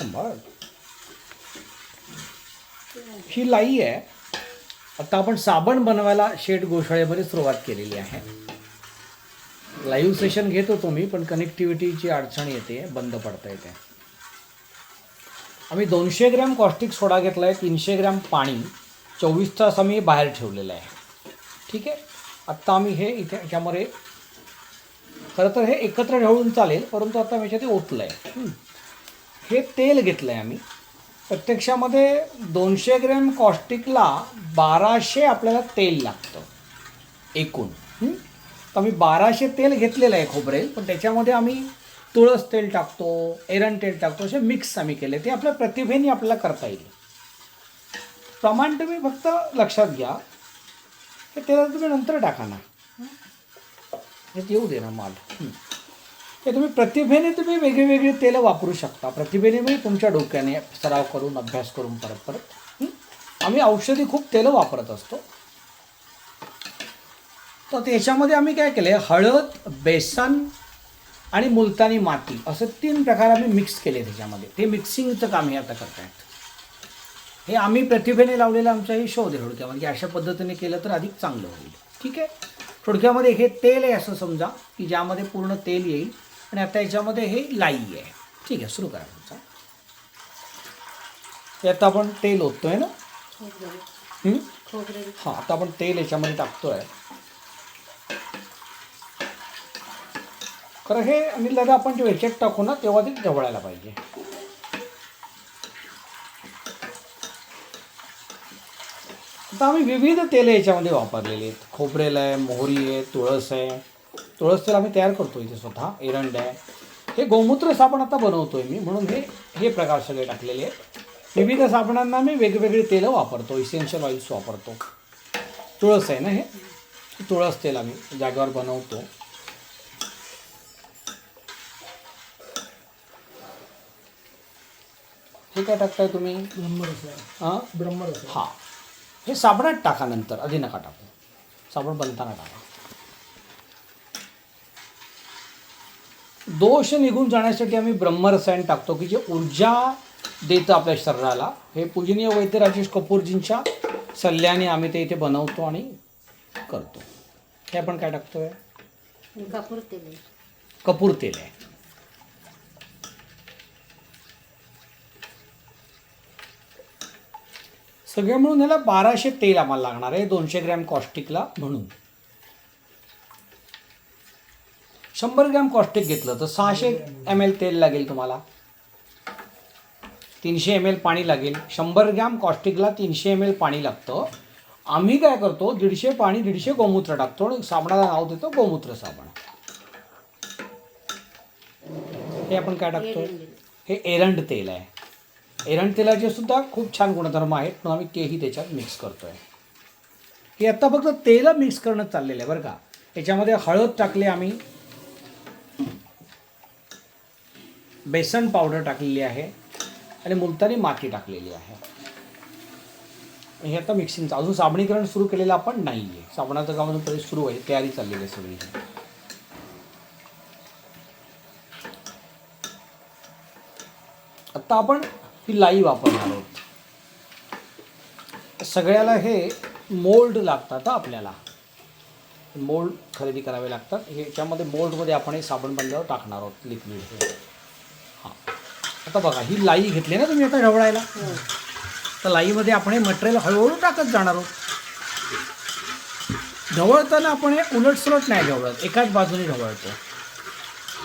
सांभाळ. ही लाई आहे. आता आपण साबण बनवायला शेट गोशाळेमध्ये सुरुवात केलेली आहे. लाईव्ह सेशन घेत होतो मी पण कनेक्टिव्हिटीची अडचण येते बंद पडता येते. आम्ही दोनशे ग्रॅम कॉस्टिक सोडा घेतला आहे तीनशे ग्रॅम पाणी. चोवीस तास आम्ही बाहेर ठेवलेलं आहे. ठीक आहे? आत्ता आम्ही हे इथे ह्याच्यामध्ये खरं तर हे एकत्र ढवळून चालेल परंतु आता मी ते ओतलं आहे हे तेल घेतलं आहे आम्ही. प्रत्यक्षामध्ये दोनशे ग्रॅम कॉस्टिकला बाराशे आपल्याला तेल लागतं. एकूण? तर आम्ही बाराशे तेल घेतलेलं आहे खोबरेल पण त्याच्यामध्ये आम्ही तुळस तेल टाकतो एरंड तेल टाकतो असे मिक्स आम्ही केले. ते आपल्या प्रतिभेने आपल्याला करता येईल. प्रमाण तुम्ही फक्त लक्षात घ्या. हे तेल तुम्ही नंतर टाका ना? हे? येऊ दे ना माल. ते हे तुम्ही प्रतिभेने तुम्ही वेगळी वेगळी तेलं वापरू शकता. प्रतिभेने मी तुमच्या डोक्याने सराव करून अभ्यास करून परत परत आम्ही औषधी खूप तेलं वापरत असतो. तर त्याच्यामध्ये आम्ही काय केले हळद बेसन आणि मुलतानी माती असं तीन प्रकार आम्ही मिक्स केले त्याच्यामध्ये. ते मिक्सिंगचं काम हे आता करतायत. हे आम्ही प्रतिभेने लावलेलं आमचा हे शोध आहे थोडक्यामध्ये. अशा पद्धतीने केलं तर अधिक चांगलं होईल. ठीक आहे? थोडक्यामध्ये हे तेल आहे असं समजा की ज्यामध्ये पूर्ण तेल येईल. आणि आता याच्यामध्ये हे लाई आहे. ठीक आहे सुरू करा तुमचा. आता आपण तेल ओततोय ना? हं? हां आता आपण तेल याच्यामध्ये टाकतोय. खरं हे आणि लगा आपण जे ह्याच्यात टाकू ना तेव्हा ते ढवळायला पाहिजे. आता आम्ही विविध तेलं याच्यामध्ये वापरलेली आहेत. खोबरेल आहे मोहरी आहे तुळस आहे. तुळस तेल आम्ही तयार करतो इथे स्वतः एरंड. आहे हे गोमूत्र साबण आता बनवतोय मी म्हणून हे हे प्रकार सगळे टाकलेले आहेत. विविध साबणांना मी वेगवेगळी तेलं वापरतो इसेन्शियल ऑइल्स वापरतो. तुळस आहे ना हे? तुळस तेल आम्ही जागेवर बनवतो. हे काय टाकताय तुम्ही? हां? ब्रह्मरस हां. हे साबणात टाका नंतर आधी नका टाकू. साबण बनताना टाका. दोष निघून जाण्यासाठी आम्ही ब्रह्मरसायन टाकतो की जे ऊर्जा देतं आपल्या शरीराला. हे पूजनीय वैद्य राजेश कपूरजींच्या सल्ल्याने आम्ही ते इथे बनवतो आणि करतो. हे आपण काय टाकतोय? कापूर तेल. कपूर तेल. आहे सगळं मिळून ह्याला बाराशे तेल आम्हाला लागणार आहे दोनशे ग्रॅम कॉस्टिकला म्हणून. शंभर ग्रॅम कॉस्टिक घेतलं तर सहाशे एम एल तेल लागेल तुम्हाला. तीनशे एम एल पाणी लागेल. शंभर ग्रॅम कॉस्टिकला तीनशे एम एल पाणी लागतं. आम्ही काय करतो दीडशे पाणी दीडशे गोमूत्र टाकतो. आणि साबणाला नाव देतो गोमूत्र साबण. हे आपण काय टाकतो हे एरंड तेल आहे. एरंड तेलाचे सुद्धा खूप छान गुणधर्म आहेत. म्हणून आम्ही तेही त्याच्यात मिक्स करतोय. हे आता फक्त तेल मिक्स करणं चाललेलं आहे बरं का. याच्यामध्ये हळद टाकली आम्ही. बेसन पावडर टाकलेली आहे आणि मुलतानी माती टाकलेली आहे. हे आता मिक्सिंगचं अजून साबणीकरण सुरू केलेलं आपण नाही आहे साबणाचं काम अजून तरी सुरू आहे. तयारी चाललेली आहे सगळी. आत्ता आपण ही लाई वापरणार आहोत. सगळ्याला हे मोल्ड लागतात आपल्याला. मोल्ड खरेदी करावे लागतात. हे याच्यामध्ये मोल्डमध्ये आपण हे साबण बनल्यावर टाकणार आहोत लिक्विड हे. आता बघा ही लाई घेतली ना तुम्ही आता ढवळायला तर लाईमध्ये आपण हे मटेरियल हळूहळू टाकत जाणार आहोत. ढवळताना आपण हे उलटसुलट नाही ढवळत एकाच बाजूने ढवळतो.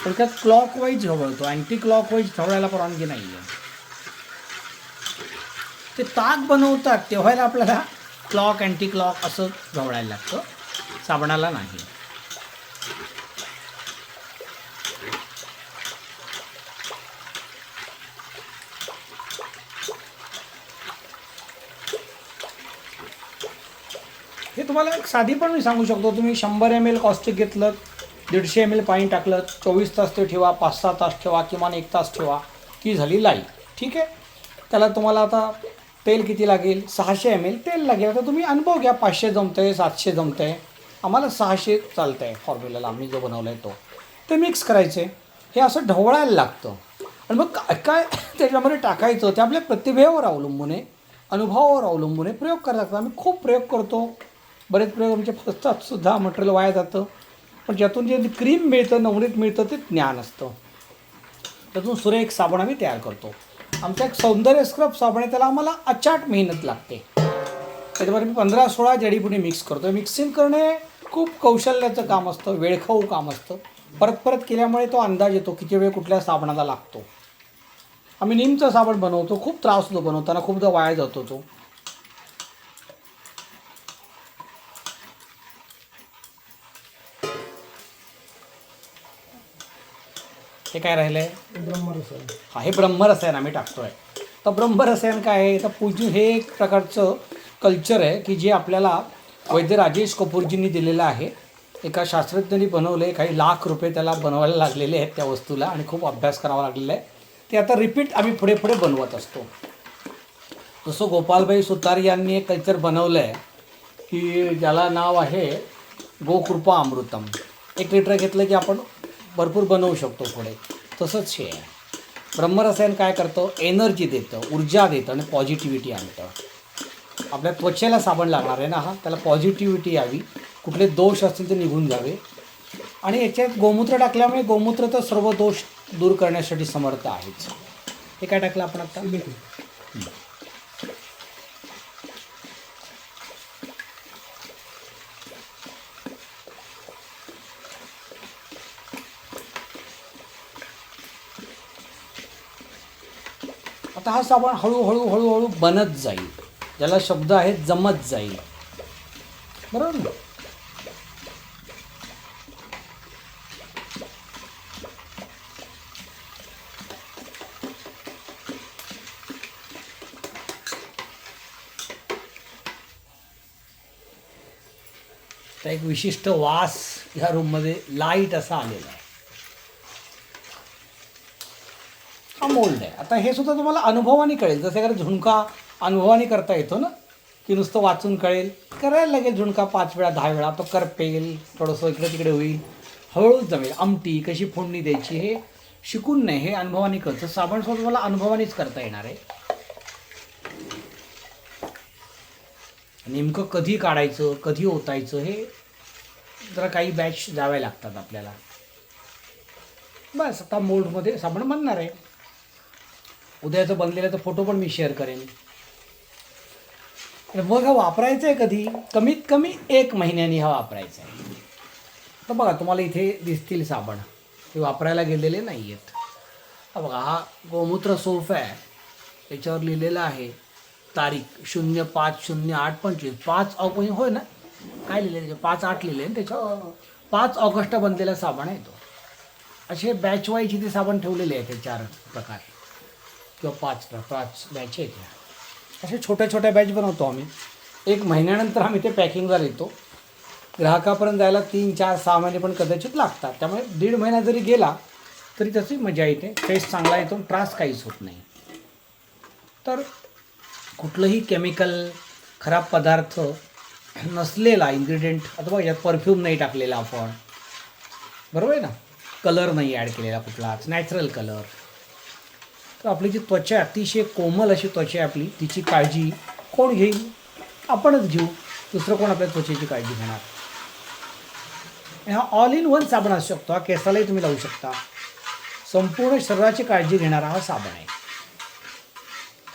थोडक्यात क्लॉक वाईज ढवळतो अँटी क्लॉक वाईज ढवळायला परवानगी नाही आहे ते ताक बनवतात तेव्हायला आपल्याला क्लॉक अँटी क्लॉक असं ढवळायला लागतं. साबणाला नाही. तुम्हाला एक साधी पण मी सांगू शकतो. तुम्ही शंभर एम एल कॉस्टिक घेतलं दीडशे एम एल पाणी टाकलं चोवीस तास ते ठेवा पाच सहा तास ठेवा किमान एक तास ठेवा ती झाली लाई ठीक आहे? त्याला तुम्हाला आता तेल किती लागेल? सहाशे एम एल तेल लागेल. आता तुम्ही अनुभव घ्या पाचशे जमतं आहे सातशे जमतं आहे आम्हाला सहाशे चालतं आहे फॉर्म्युलाला आम्ही जो बनवला आहे तो. ते मिक्स करायचे. हे असं ढवळायला लागतं. आणि मग काय काय त्याच्यामध्ये टाकायचं? ते आपल्या प्रतिभेवर अवलंबून आहे. अनुभवावर अवलंबून आहे. प्रयोग करायला लागतात आम्ही खूप प्रयोग करतो. बरेच प्रयोग आमचे फसतात सुद्धा मटेरियल वाया जातं. पण ज्यातून जे क्रीम मिळतं नवनीत मिळतं ते ज्ञान असतं. त्यातून सुरेख साबण आम्ही तयार करतो. आमचा एक सौंदर्य स्क्रब साबण आहे त्याला आम्हाला अचाट मेहनत लागते. त्याच्यामध्ये मी पंधरा सोळा जडीबुटी मिक्स करतो मिक्सिंग करणे खूप कौशल्याचं काम असतं वेळखाऊ काम असतं. परत परत केल्यामुळे तो अंदाज येतो किती वेळ कुठल्या साबणाला लागतो. आम्ही निमचं साबण बनवतो खूप त्रास होतो बनवताना खूपदा वाया जातो तो. हे काय राहिलंय? हा हे ब्रह्मरसायन आम्ही टाकतोय. तर ब्रह्मरसायन काय आहे? तर पूजन हे एक प्रकारचं कल्चर आहे की जे आपल्याला वैद्य राजेश कपूरजींनी दिलेलं आहे. एका शास्त्रज्ञांनी बनवले काही लाख रुपये त्याला बनवायला लागलेले आहेत त्या वस्तूला आणि खूप अभ्यास करावा लागलेला आहे. ते आता रिपीट आम्ही पुढे पुढे बनवत असतो. जसं गोपालभाई सुतार यांनी एक कल्चर बनवलं आहे की ज्याला नाव आहे गोकृपा अमृतम. एक लिटर घेतलं की आपण भरपूर बनवू शकतो पुढे. तसंच हे आहे. ब्रह्मरसायन काय करतं? एनर्जी देतं ऊर्जा देतं आणि पॉझिटिव्हिटी आणतं. आपल्या त्वचेला साबण लागणार आहे ना हा? त्याला पॉझिटिव्हिटी यावी. कुठले दोष असतील ते निघून जावे. आणि याच्यात गोमूत्र टाकल्यामुळे गोमूत्र तर सर्व दोष दूर करण्यासाठी समर्थ आहेच. हे काय टाकलं आपण आता? आता हा साबण हळूहळू हळूहळू बनत जाईल. ज्याला शब्द आहेत जमत जाईल. बरोबर ना? एक विशिष्ट वास ह्या रूममध्ये लाइट असा आलेला आहे. मोल्ड आहे. आता हे सुद्धा तुम्हाला अनुभवाने कळेल. जसं एखादा झुणका अनुभवाने करता येतो ना की नुसतं वाचून कळेल. करायला लागेल झुणका पाच वेळा दहा वेळा तो करपेल थोडंसं इकडे तिकडे होईल. हळूहळू जमेल. आमटी कशी फोडणी द्यायची हे शिकून नाही हे अनुभवाने कळतं. साबण सुद्धा तुम्हाला अनुभवानेच करता येणार आहे. नेमकं कधी काढायचं कधी ओतायचं हे जरा काही बॅच जाव्या लागतात आपल्याला. बस आता मोल्डमध्ये साबण बनणार आहे. उद्याचं बनलेलं तर फोटो पण मी शेअर करेन. मग हा वापरायचा आहे कधी? कमीत कमी एक महिन्यानी हा वापरायचा आहे तर बघा तुम्हाला इथे दिसतील साबण. हे वापरायला गेलेले नाही आहेत हा बघा हा गोमूत्र सोफ आहे. त्याच्यावर लिहिलेलं आहे तारीख शून्य पाच शून्य आठ पंचवीस. पाच ऑग होय ना? काय लिहिलं त्याच्यावर पाच आठ लिहिले त्याच्यावर? पाच ऑगस्ट बनलेला साबण आहे तो. असे बॅच वाईज इथे साबण ठेवलेले आहेत ते चार प्रकार. किंवा पाच पाच बॅच आहेत असे छोट्या छोट्या बॅच बनवतो आम्ही. एक महिन्यानंतर आम्ही ते पॅकिंगला येतो ग्राहकापर्यंत जायला तीन चार सहा महिने पण कदाचित लागतात. त्यामुळे दीड महिना जरी गेला तरी त्याची मजा येते. टेस्ट चांगला येतो त्रास काहीच होत नाही. तर कुठलंही केमिकल खराब पदार्थ नसलेला इन्ग्रेडियंट अथवा यात परफ्यूम नाही टाकलेला आपण. बरोबर आहे ना? कलर नाही ॲड केलेला कुठलाच. नॅचरल कलर तर आपली जी त्वचा अतिशय कोमल अशी त्वचा आहे आपली. तिची काळजी कोण घेईल? आपणच घेऊ. दुसरं कोण आपल्या त्वचेची काळजी घेणार? आणि हा ऑल इन वन साबण असू शकतो. हा केसालाही तुम्ही लावू शकता. संपूर्ण शरीराची काळजी घेणारा हा साबण आहे.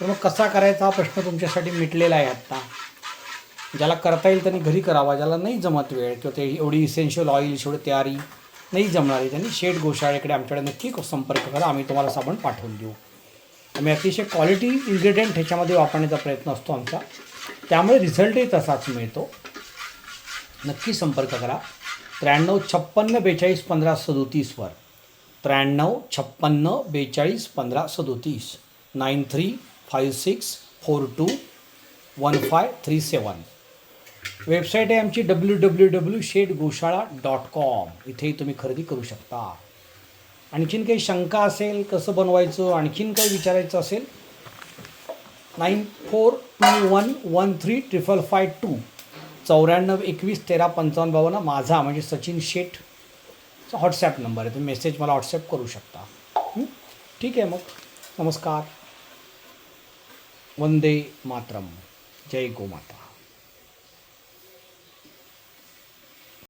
तर मग कसा करायचा? हा प्रश्न तुमच्यासाठी मिटलेला आहे आत्ता. ज्याला करता येईल त्यांनी घरी करावा. ज्याला नाही जमत वेळ किंवा ते एवढी इसेन्शियल ऑइल एवढी तयारी नाही जमणारी त्यांनी शेड गोशाळेकडे आमच्याकडे नक्की संपर्क करा. आम्ही तुम्हाला साबण पाठवून देऊ. आम्ही अतिशय क्वालिटी इन्ग्रेडियंट ह्याच्यामध्ये वापरण्याचा प्रयत्न असतो आमचा. त्यामुळे रिझल्टही तसाच मिळतो. नक्की संपर्क करा. त्र्याण्णव छप्पन्न बेचाळीस पंधरा सदोतीसवर त्र्याण्णव छप्पन्न बेचाळीस पंधरा सदोतीस. Nine three five six four two one five three seven. Website आहे आमची W W W shed Goshala dot com. इथेही तुम्ही खरेदी करू शकता. आणखीन काही शंका असेल कसं बनवायचं आणखीन काही विचारायचं असेल nine four two one one three triple five two चौऱ्याण्णव एकवीस तेरा पंचावन्न बावन्न माझा म्हणजे सचिन शेठ. व्हॉट्सॲप नंबर आहे. तुम्ही मेसेज मला व्हॉट्सॲप करू शकता. ठीक आहे मग. नमस्कार. वंदे मातरम. जय गोमाता